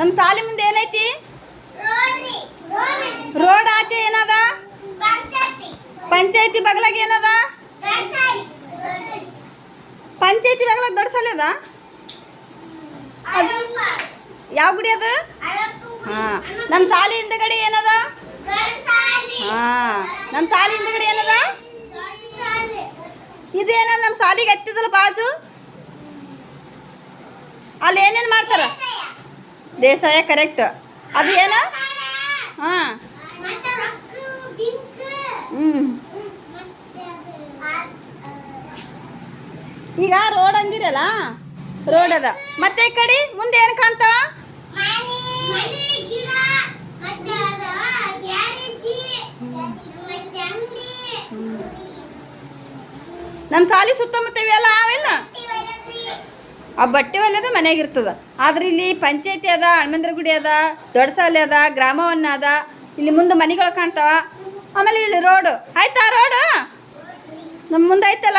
ನಮ್ಮ ಸಾಲಿ ಮುಂದೆ ಏನೈತಿ? ರೋಡ್ ಆಚೆ ಏನದ? ಪಂಚಾಯತಿ. ಬಗ್ಲಾಗ ಏನದ? ಪಂಚಾಯತಿ ಬಗ್ಲಾಗ ದೊಡ್ಡ ಸಾಲಿ ಅದ ಯಾವ ಗುಡಿ ಅದ? ಹಾಂ. ನಮ್ಮ ಸಾಲಿ ಹಿಂದಗಡೆ ಏನದ? ಹಾಂ. ನಮ್ಮ ಸಾಲಿ ಹಿಂದಗಡೆ ಏನದ? ಇದು ಇದೇನ ನಮ್ಮ ಸಾಲಿಗೆ ಹತ್ತಿದಲ್ಲ ಬಾಜು? ಅಲ್ಲಿ ಏನೇನು ಮಾಡ್ತಾರ? ದೇಸಾಯ ಕರೆಕ್ಟ್ ಅದು ಏನು? ಹಾಂ. ಹ್ಞೂ ಈಗ ರೋಡ್ ಅಂದಿರಲ್ಲ? ರೋಡ್ ಅದ. ಮತ್ತೆ ಈ ಕಡೆ? ಮುಂದೆ ಏನು ಕಾಣ್ತಾವ ನಮ್ಮ ಸಾಲಿ ಸುತ್ತಮುತ್ತ ಇವೆಲ್ಲ ಅವೆಲ್ಲ? ಆ ಬಟ್ಟೆ ಮನೆಗೆ ಮನೆಯಾಗಿರ್ತದೆ ಆದ್ರೆ ಇಲ್ಲಿ ಪಂಚಾಯತಿ ಅದ ಹನುಮಂದ್ರ ಗುಡಿ ಅದ ದೊಡ್ಡ ಸಾಲೆ ಅದ, ಗ್ರಾಮವನ್ನ ಅದ, ಇಲ್ಲಿ ಮುಂದೆ ಮನೆಗಳು ಕಾಣ್ತಾವ. ಆಮೇಲೆ ಇಲ್ಲಿ ರೋಡ್. ಆಯ್ತಾ ರೋಡು? ನಮ್ಮ ಮುಂದೆ ಐತಲ್ಲ